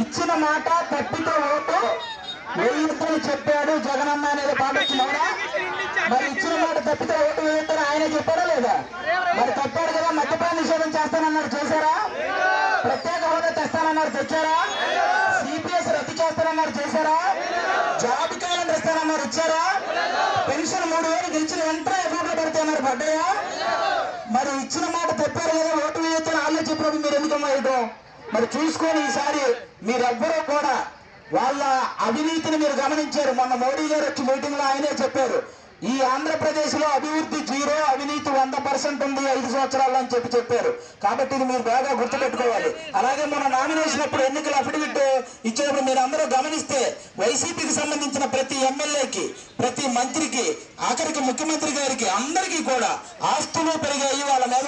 ఇచ్చిన మాట తప్పితో ఓటు. వేయొద్దని చెప్పాడు జగనన్న అనేది పాట వచ్చింది మరి ఇచ్చిన మాట తప్పితే ఓటు వేయొద్దని ఆయన చెప్పాడా లేదా? మరి తప్పాడు కదా మద్యపాన నిషేధం చేస్తానన్నారు చేశారా? ప్రత్యేక హోదా తెస్తానన్నారు తెచ్చారా? సిపిఎస్ రద్దు చేస్తానన్నారు చేశారా? జాబ్ క్యాలెండర్ ఇస్తానన్నారు ఇచ్చారా? పెన్షన్ మూడు వేలు గెలిచిన వెంటనే అకౌంట్లో పెడతాన్నారు పడ్డాయా? మరి ఇచ్చిన మాట తప్పారు కదా ఓటు వేయొద్దని వాళ్ళే చెప్పినప్పుడు మీరు ఎందుకమ్మా వేయడం మరి చూసుకొని ఈసారి మీరెవ్వరూ కూడా వాళ్ళ అవినీతిని మీరు గమనించారు. మొన్న మోడీ గారు వచ్చి మీటింగ్లో ఆయనే చెప్పారు. ఈ ఆంధ్రప్రదేశ్లో అభివృద్ధి జీరో అవినీతి వంద పర్సెంట్ ఉంది ఐదు సంవత్సరాలు అని చెప్పి చెప్పారు. కాబట్టి ఇది మీరు బాగా గుర్తుపెట్టుకోవాలి. అలాగే మన నామినేషన్ అప్పుడు ఎన్నికల అఫిడవిట్ ఇచ్చినప్పుడు మీరు అందరూ గమనిస్తే వైసీపీకి సంబంధించిన ప్రతి ఎమ్మెల్యేకి ప్రతి మంత్రికి ఆఖరికి ముఖ్యమంత్రి గారికి అందరికీ కూడా ఆస్తులు పెరిగాయి. వాళ్ళ మీద